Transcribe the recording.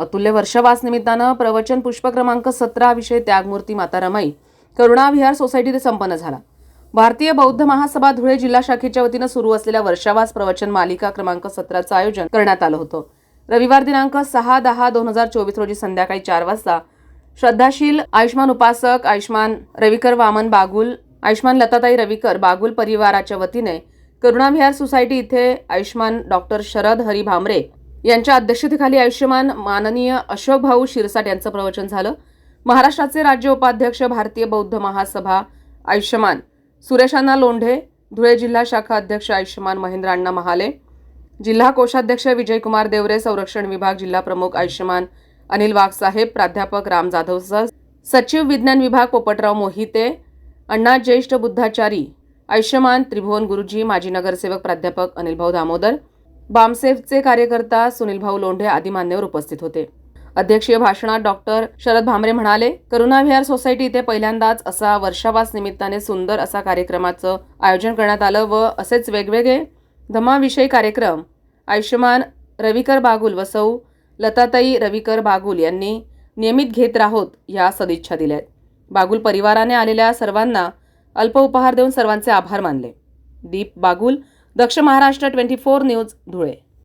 अतुल्य वर्षवास निमित्तानं प्रवचन पुष्प क्रमांक सतरा विषय त्यागमूर्ती माता रमाई करुणाविहार संपन्न झाला. भारतीय बौद्ध महासभा धुळे जिल्हा शाखेच्या वतीनं सुरू असलेल्या वर्षावास प्रवचन मालिका क्रमांक सतराचं आयोजन करण्यात आलं होतं. रविवार दिनांक सहा दहा दोन हजार चोवीस रोजी संध्याकाळी चार वाजता श्रद्धाशील आयुष्मान उपासक आयुष्मान रविकर वामन बागुल आयुष्मान लताताई रविकर बागुल परिवाराच्या वतीने करुणाविहार सोसायटी इथे आयुष्मान डॉक्टर शरद हरी भामरे यांच्या अध्यक्षतेखाली आयुष्यमान माननीय अशोक भाऊ शिरसाट यांचं प्रवचन झालं. महाराष्ट्राचे राज्य उपाध्यक्ष भारतीय बौद्ध महासभा आयुष्यमान सुरेशांना लोंढे धुळे जिल्हा शाखा अध्यक्ष आयुष्यमान महेंद्र अण्णा महाले जिल्हा कोषाध्यक्ष विजयकुमार देवरे संरक्षण विभाग जिल्हा प्रमुख आयुष्यमान अनिल वाघसाहेब प्राध्यापक राम जाधव सर सचिव विज्ञान विभाग पोपटराव मोहिते अण्णा ज्येष्ठ बुद्धाचारी आयुष्यमान त्रिभुवन गुरुजी माजी नगरसेवक प्राध्यापक अनिलभाऊ दामोदर बामसेफचे कार्यकर्ता सुनील भाऊ लोंढे आदी मान्यवर उपस्थित होते. अध्यक्षीय भाषणात डॉक्टर शरद भामरे म्हणाले करुणा विहार सोसायटी इथे पहिल्यांदाच असा वर्षावास निमित्ताने सुंदर असा कार्यक्रमाचं आयोजन करण्यात आलं व असेच वेगवेगळे धमाविषयी कार्यक्रम आयुष्यमान रविकर बागुल व सौ लताताई रविकर बागुल यांनी नियमित घेत राहोत या सदिच्छा दिल्या आहेत बागुल परिवाराने आलेल्या सर्वांना अल्प उपहार देऊन सर्वांचे आभार मानले. Deep Bagul Daksh Maharashtra twenty four news Dhule.